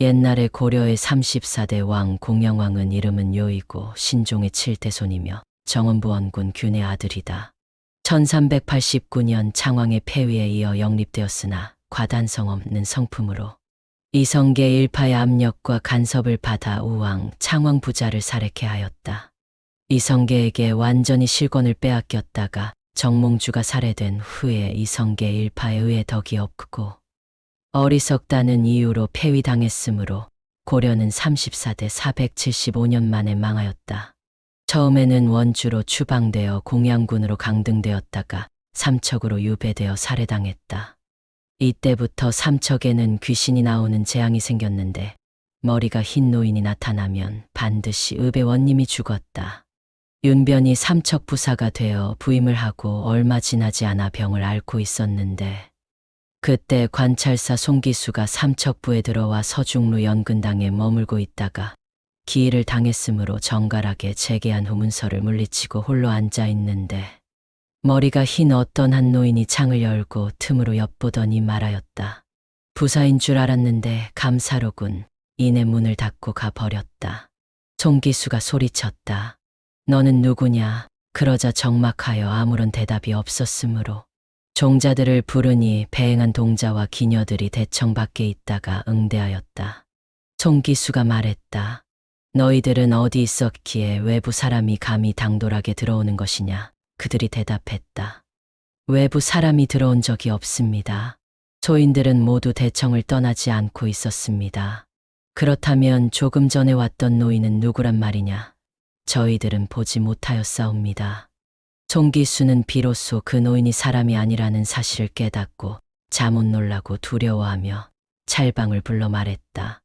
옛날에 고려의 34대 왕 공영왕은 이름은 요이고 신종의 7대손이며 정원부원군 균의 아들이다. 1389년 창왕의 폐위에 이어 영립되었으나 과단성 없는 성품으로 이성계 일파의 압력과 간섭을 받아 우왕 창왕 부자를 살해케 하였다. 이성계에게 완전히 실권을 빼앗겼다가 정몽주가 살해된 후에 이성계 일파에 의해 덕이 없고 어리석다는 이유로 폐위당했으므로 고려는 34대 475년 만에 망하였다. 처음에는 원주로 추방되어 공양군으로 강등되었다가 삼척으로 유배되어 살해당했다. 이때부터 삼척에는 귀신이 나오는 재앙이 생겼는데 머리가 흰 노인이 나타나면 반드시 의배원님이 죽었다. 윤변이 삼척 부사가 되어 부임을 하고 얼마 지나지 않아 병을 앓고 있었는데 그때 관찰사 송기수가 삼척부에 들어와 서중루 연근당에 머물고 있다가 기일을 당했으므로 정갈하게 재개한 후 문서를 물리치고 홀로 앉아 있는데 머리가 흰 어떤 한 노인이 창을 열고 틈으로 엿보더니 말하였다. 부사인 줄 알았는데 감사로군. 이내 문을 닫고 가버렸다. 송기수가 소리쳤다. 너는 누구냐? 그러자 적막하여 아무런 대답이 없었으므로 종자들을 부르니 배행한 동자와 기녀들이 대청 밖에 있다가 응대하였다. 송기수가 말했다. 너희들은 어디 있었기에 외부 사람이 감히 당돌하게 들어오는 것이냐? 그들이 대답했다. 외부 사람이 들어온 적이 없습니다. 소인들은 모두 대청을 떠나지 않고 있었습니다. 그렇다면 조금 전에 왔던 노인은 누구란 말이냐? 저희들은 보지 못하였사옵니다. 송기수는 비로소 그 노인이 사람이 아니라는 사실을 깨닫고 잠못 놀라고 두려워하며 찰방을 불러 말했다.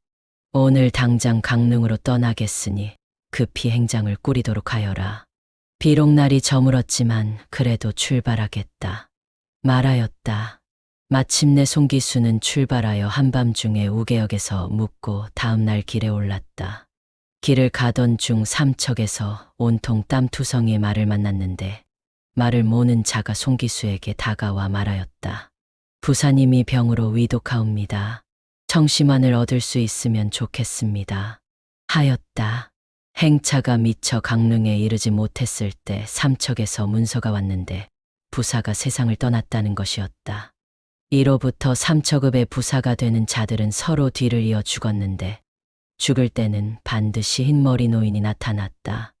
오늘 당장 강릉으로 떠나겠으니 급히 행장을 꾸리도록 하여라. 비록 날이 저물었지만 그래도 출발하겠다. 말하였다. 마침내 송기수는 출발하여 한밤중에 우계역에서 묵고 다음날 길에 올랐다. 길을 가던 중 삼척에서 온통 땀투성이의 말을 만났는데 말을 모는 자가 송기수에게 다가와 말하였다. 부사님이 병으로 위독하옵니다. 청심환을 얻을 수 있으면 좋겠습니다. 하였다. 행차가 미처 강릉에 이르지 못했을 때 삼척에서 문서가 왔는데 부사가 세상을 떠났다는 것이었다. 이로부터 삼척읍의 부사가 되는 자들은 서로 뒤를 이어 죽었는데 죽을 때는 반드시 흰머리 노인이 나타났다.